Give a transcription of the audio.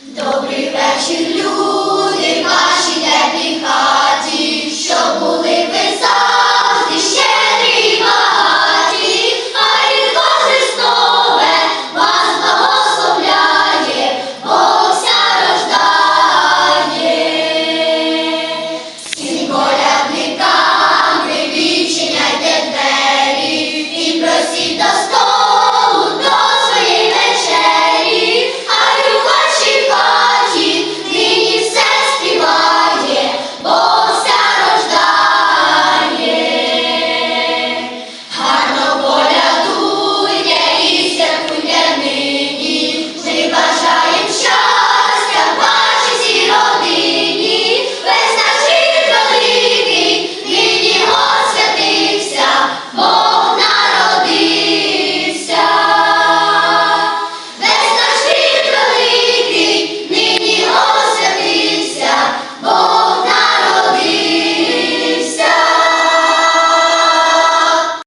Добрий вечір, люди, ваші теплі хаті, що були ви завжди щедрі багаті, а рідко Христове вас благословляє, Бог ся рождає. Всім порядникам відчиняйте двері і просіть до